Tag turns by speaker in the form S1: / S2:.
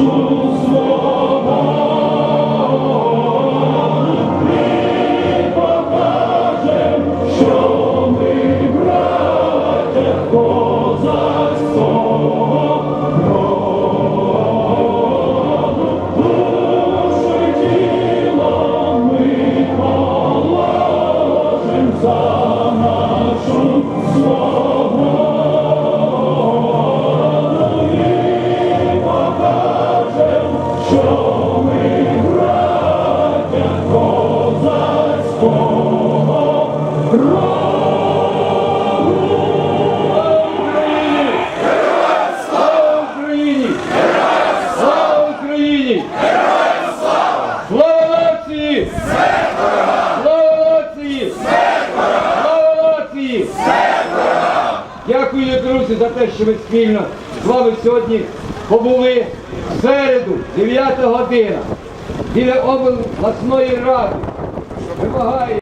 S1: Senhor. Друзі, за те, що ми спільно з вами сьогодні побули в середу, 9 година, біля обласної ради. Вимагає.